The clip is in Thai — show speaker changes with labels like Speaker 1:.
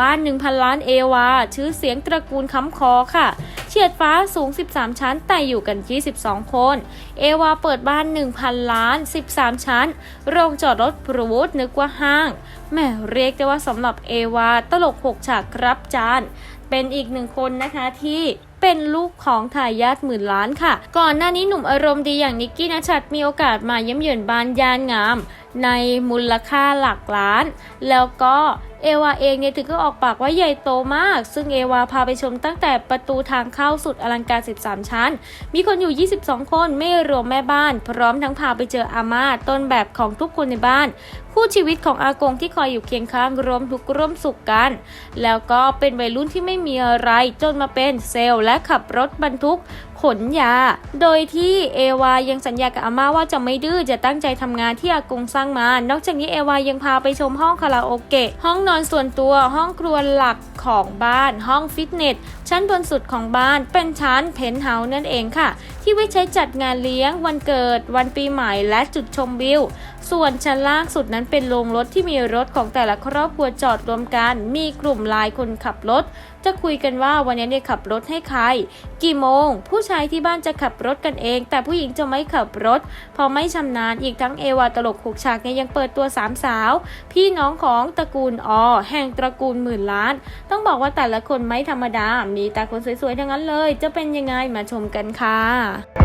Speaker 1: บ้าน 1,000 ล้านเอวา ชื่อเสียงตระกูลค้ำคอค่ะ เฉียดฟ้าสูง 13 ชั้น แต่อยู่กัน 22 คน เอวาเปิดบ้าน 1,000 ล้าน 13 ชั้น โรงจอดรถพรูดนึกว่าห้าง แหม่เรียกได้ว่าสำหรับเอวาตลก 6 ฉากครับจาน เป็นอีกหนึ่งคนนะคะที่เป็นลูกของทายาทหมื่นล้านค่ะ ก่อนหน้านี้หนุ่มอารมณ์ดีอย่างนิกกี้นัชัดมีโอกาสมาเยี่ยมเยือนบ้านยานงาม ในมูลค่าหลักล้าน แล้วก็เอวาเองเนี่ยถึงก็ออกปากว่าใหญ่โตมาก ซึ่งเอวาพาไปชมตั้งแต่ประตูทางเข้าสุดอลังการ 13 ชั้น มีคนอยู่ 22 คนไม่รวมแม่บ้าน พร้อมทั้งพาไปเจออาม่าต้นแบบของทุกคนในบ้าน คู่ชีวิตของอากงที่คอยอยู่เคียงข้างร่วมทุกข์ร่วมสุขกัน แล้วก็เป็นวัยรุ่นที่ไม่มีอะไรจนมาเป็นเซลล์และขับรถบรรทุก ขนยา โดยที่เอวายังสัญญากับอาม่าว่าจะไม่ดื้อจะตั้งใจทำงานที่อากงสร้างมา นอกจากนี้เอวายังพาไปชมห้องคาราโอเกะ ห้องนอนส่วนตัว ห้องครัวหลักของบ้าน ห้องฟิตเนส ชั้นบนสุดของบ้าน เป็นชั้นเพนท์เฮาส์นั่นเองค่ะ ที่ไว้ใช้จัดงานเลี้ยง วันเกิด วันปีใหม่และจุดชมวิว ส่วนชั้นล่างสุดนั้นเป็นโรงรถที่มีรถของแต่ละครอบครัวจอดรวมกัน มีกลุ่มลายคนขับรถ จะคุยกันว่าวันนี้เนี่ยขับรถให้ใคร กี่โมง ผู้ชายที่บ้านจะขับรถกันเอง แต่ผู้หญิงจะไม่ขับรถเพราะไม่ชำนาญอีกทั้งเอวาตลกหกฉากเนี่ยยังเปิดตัวสามสาว พี่น้องของตระกูลอแห่งตระกูลหมื่นล้าน ต้องบอกว่าแต่ละคนไม่ธรรมดา มีแต่คนสวยๆทั้งนั้นเลย จะเป็นยังไงมาชมกันค่ะ